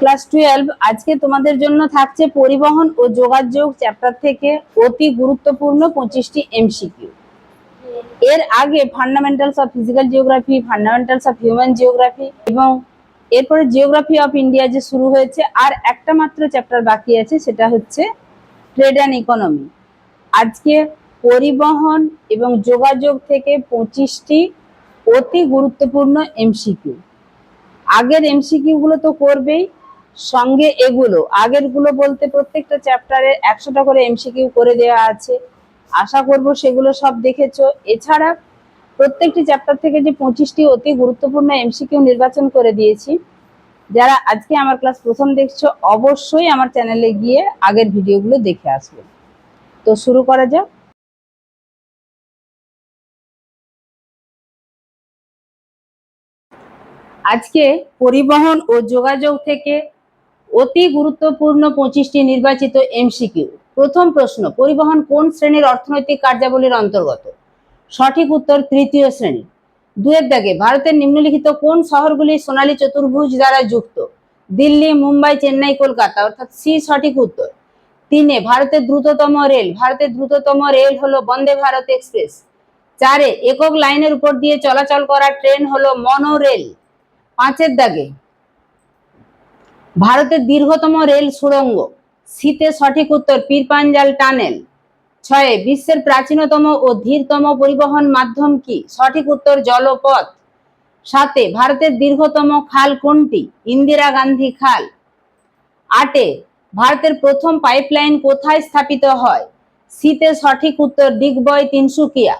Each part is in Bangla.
ক্লাস টুয়েলভ আজকে তোমাদের জন্য থাকছে পরিবহন ও যোগাযোগ চ্যাপ্টার থেকে অতি গুরুত্বপূর্ণ পঁচিশটি এমসিকিউ এর আগে fundamentals of physical geography fundamentals of human geography এবং এরপরে জিওগ্রাফি অফ ইন্ডিয়া যে শুরু হয়েছে, আর একটা মাত্র চ্যাপ্টার বাকি আছে, সেটা হচ্ছে ট্রেড অ্যান্ড ইকোনমি আজকে পরিবহন এবং যোগাযোগ থেকে পঁচিশটি অতি গুরুত্বপূর্ণ এমসিকিউ আগের এমসিকিউ গুলো তো করবেই সঙ্গে এগুলো। আগেরগুলো বলতে প্রত্যেকটা চ্যাপ্টারে একশোটা করে এমসিকিউ করে দেওয়া আছে। আশা করব সেগুলো সব দেখেছ। এছাড়া প্রত্যেকটি চ্যাপ্টার থেকে যে পঁচিশটি অতি গুরুত্বপূর্ণ এমসিকিউ নির্বাচন করে দিয়েছি। যারা আজকে আমার ক্লাস প্রথম দেখছ, অবশ্যই আমার চ্যানেলে গিয়ে আগের ভিডিওগুলো দেখে আসবে। তো শুরু করা যাক। আজকে পরিবহন ও যোগাযোগ থেকে অতি গুরুত্বপূর্ণ পঁচিশটি নির্বাচিত এমসিকিউ প্রথম প্রশ্ন, পরিবহন কোন শ্রেণির অর্থনৈতিক কার্যাবলীর অন্তর্গত? সঠিক উত্তর, তৃতীয় শ্রেণি। দুয়ের দাগে, ভারতের নিম্নলিখিত কোন শহরগুলি সোনালী চতুর্ভুজ দ্বারা যুক্ত? দিল্লি, মুম্বাই, চেন্নাই, কলকাতা, অর্থাৎ সি সঠিক উত্তর। তিনে, ভারতের দ্রুততম রেল। ভারতের দ্রুততম রেল হলো বন্দে ভারত এক্সপ্রেস। চারে, একক লাইনের উপর দিয়ে চলাচল করা ট্রেন হলো মনোরেল। পাঁচের দাগে ভারতের দীর্ঘতম রেল সুড়ঙ্গ। শীতে সঠিক উত্তর পীরপাঞ্জাল টানেল। ছয়ে, বিশ্বের প্রাচীনতম ও ধীরতম পরিবহন মাধ্যম কি? সঠিক উত্তর জলপথ। সাতে, ভারতের দীর্ঘতম খাল কোনটি? ইন্দিরা গান্ধী খাল। আটে, ভারতের প্রথম পাইপলাইন কোথায় স্থাপিত হয়? শীতে সঠিক উত্তর দিগবয় তিনসুকিয়া।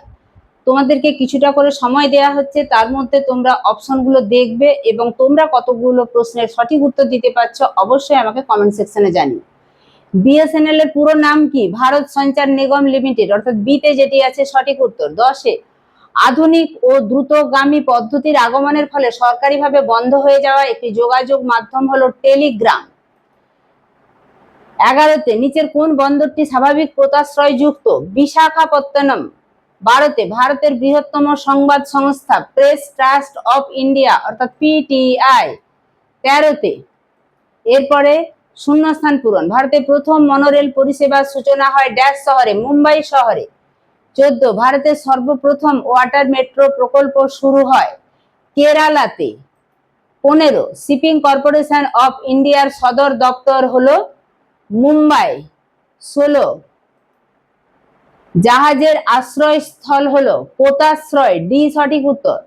তোমাদেরকে কিছুটা করে সময় দেয়া হচ্ছে, তার মধ্যে তোমরা অপশনগুলো দেখবে এবং তোমরা কতগুলো প্রশ্নের সঠিক উত্তর দিতে পারছ অবশ্যই আমাকে কমেন্ট সেকশনে জানিও। বিএসএনএল এর পুরো নাম কি? ভারত সঞ্চার নিগম লিমিটেড, অর্থাৎ বিতে যেটি আছে সঠিক উত্তর। দশে আধুনিক ও দ্রুতগামী পদ্ধতির আগমনের ফলে সরকারিভাবে বন্ধ হয়ে যাওয়া একটি যোগাযোগ মাধ্যম হলো টেলিগ্রাম। এগারোতে, নিচের কোন বন্দরটি স্বাভাবিক পোতাশ্রয় যুক্ত বিশাখাপত্তনম বারোতে ভারতের বৃহত্তম সংবাদ সংস্থা প্রেস ট্রাস্ট অফ ইন্ডিয়া অর্থাৎ পিটিআই তেরোতে। এরপরে শূন্যস্থান পূরণ। ভারতের প্রথম মনোরেল পরিষেবার সূচনা হয় ড্যাশ শহরে, মুম্বাই শহরে। চোদ্দ ভারতের সর্বপ্রথম ওয়াটার মেট্রো প্রকল্প শুরু হয় কেরালাতে। পনেরো শিপিং কর্পোরেশন অফ ইন্ডিয়ার সদর দপ্তর হলো মুম্বাই। ষোলো জাহাজের আশ্রয়স্থল হলো পোতাশ্রয়, ডি সঠিক উত্তর।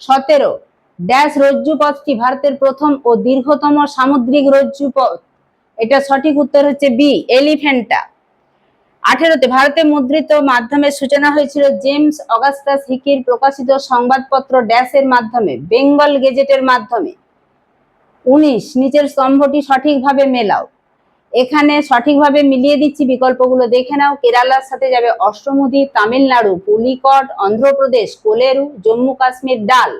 সতেরো, ড্যাশ রজ্জুপথটি ভারতের প্রথম ও দীর্ঘতম সামুদ্রিক রজ্জুপথ এটা সঠিক উত্তর হচ্ছে বি এলিফেন্টা আঠেরোতে ভারতে মুদ্রিত মাধ্যমে সূচনা হয়েছিল জেমস অগাস্টাস হিকির প্রকাশিত সংবাদপত্র ড্যাশের মাধ্যমে, বেঙ্গল গেজেটের মাধ্যমে। উনিশ, নিচের স্তম্ভটি সঠিকভাবে মেলাও। এখানে সঠিকভাবে মিলিয়ে দিচ্ছি বিকল্পগুলো দেখে নাও। কেরালার সাথে যাবে অষ্টমুদি, তামিলনাড়ু, পুলিকট, অন্ধ্রপ্রদেশ, কোলেরু, জম্মু কাশ্মীর, ডাল।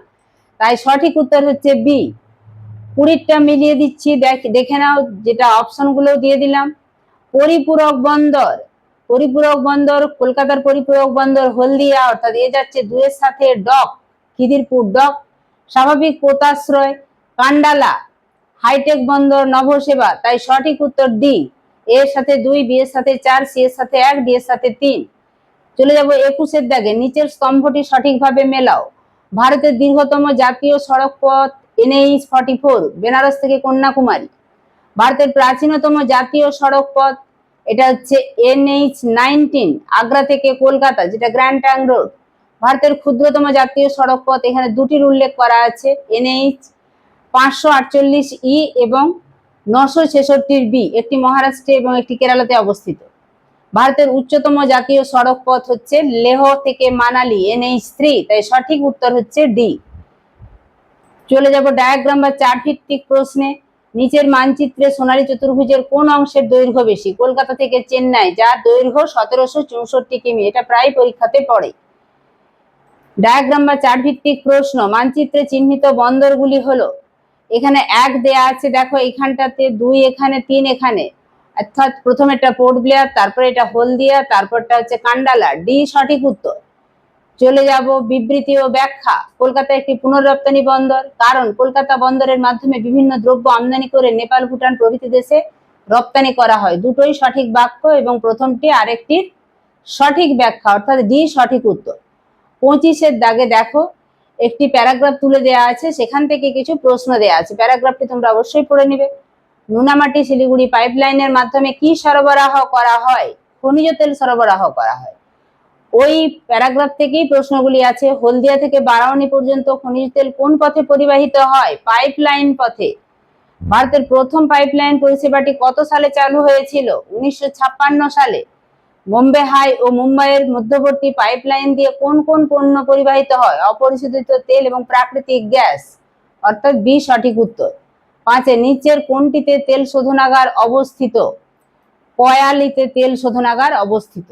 তাই সঠিক উত্তর হচ্ছে বি। কুড়িটা মিলিয়ে দিচ্ছি, দেখে নাও যেটা অপশনগুলো দিয়ে দিলাম। পরিপূরক বন্দর। পরিপূরক বন্দর, কলকাতার পরিপূরক বন্দর, হলদিয়া, অর্থাৎ এ যাচ্ছে দুয়ের সাথে ডক, খিদিরপুর ডক, স্বাভাবিক পোতাশ্রয়, কান্ডালা। হাইটেক বন্দর নভসেবা তাই সঠিক উত্তর ডি এর সাথে দুই বি এর সাথে চার সি এর সাথে এক ডি এর সাথে তিন। চলে যাব একুশের দাগে, নিচের স্তম্ভটি সঠিকভাবে মেলাও। ভারতের দীর্ঘতম জাতীয় সড়ক পথ এনএইচ ফর্টি ফোর বেনারস থেকে কন্যাকুমারী। ভারতের প্রাচীনতম জাতীয় সড়ক পথ, এটা হচ্ছে এনএইচ নাইনটিন আগ্রা থেকে কলকাতা, যেটা গ্র্যান্ড ট্যাং রোড ভারতের ক্ষুদ্রতম জাতীয় সড়ক পথ, এখানে দুটির উল্লেখ করা আছে এনএইচ পাঁচশো আটচল্লিশ ই এবং নশো ছেষট্টির বি, একটি মহারাষ্ট্রে এবং একটি কেরালাতে অবস্থিত। ভারতের উচ্চতম জাতীয় সড়ক পথ হচ্ছে লেহ থেকে মানালি, এনএইচ থ্রি, তাই সঠিক উত্তর হচ্ছে ডি। চলে যাব ডায়াগ্রাম বা চার্ট ভিত্তিক প্রশ্নে। নিচের মানচিত্রে সোনালী চতুর্ভুজের কোন অংশের দৈর্ঘ্য বেশি? কলকাতা থেকে চেন্নাই, যার দৈর্ঘ্য সতেরোশো চৌষট্টি কিমি, এটা প্রায় পরীক্ষাতে পড়ে। ডায়াগ্রাম বা চার্ট ভিত্তিক প্রশ্ন, মানচিত্রে চিহ্নিত বন্দরগুলি হলো এখানে এক দেয়া আছে, দেখো এখানটাতে দুই এখানে, তিন এখানে। অর্থাৎ প্রথম এটা পোর্ট ব্লেয়ার তারপরে এটা হলদিয়া তারপরটা হচ্ছে কান্ডালা ডি, সঠিক উত্তর। চলে যাব বিবৃতি ও ব্যাখ্যা। কলকাতা একটি পুনর্রপ্তানি বন্দর। কারণ কলকাতা বন্দরের মাধ্যমে বিভিন্ন দ্রব্য আমদানি করে নেপাল, ভুটান প্রভৃতি দেশে রপ্তানি করা হয়। দুটোই সঠিক বাক্য এবং প্রথমটি আরেকটির সঠিক ব্যাখ্যা, অর্থাৎ ডি সঠিক উত্তর। পঁচিশের দাগে দেখো একটি প্যারাগ্রাফ তুলে দেওয়া আছে, সেখান থেকে কিছু প্রশ্ন দেওয়া আছে। প্যারাগ্রাফটি তোমরা অবশ্যই পড়ে নিবে। নুনামাটি শিলিগুড়ি পাইপলাইনের মাধ্যমে কি সরবরাহ করা হয়? খনিজ তেল সরবরাহ করা হয়। ওই প্যারাগ্রাফ থেকেই প্রশ্নগুলি আছে। হলদিয়া থেকে বারাউনি পর্যন্ত খনিজ তেল কোন পথে পরিবাহিত হয়? পাইপলাইন পথে। ভারতের প্রথম পাইপলাইন পরিষেবাটি কত সালে চালু হয়েছিল? উনিশশো ছাপ্পান্ন সালে। বোম্বে হাই ও মুম্বাইয়ের মধ্যবর্তী পাইপলাইন দিয়ে কোন কোন পণ্য পরিবাহিত হয়? অপরিশোধিত তেল এবং প্রাকৃতিক গ্যাস। অর্থাৎ বি সঠিক উত্তর। পাঁচে, নিচের কোনটিতে তেল শোধনাগার অবস্থিত? কয়ালিতে তেল শোধনাগার অবস্থিত।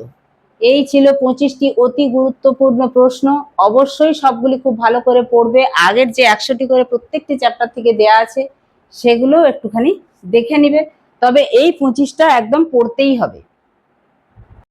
এই ছিল পঁচিশটি অতি গুরুত্বপূর্ণ প্রশ্ন। অবশ্যই সবগুলি খুব ভালো করে পড়বে। আগের যে একশোটি করে প্রত্যেকটি চ্যাপ্টার থেকে দেয়া আছে সেগুলো একটুখানি দেখে নিবে। তবে এই পঁচিশটা একদম পড়তেই হবে।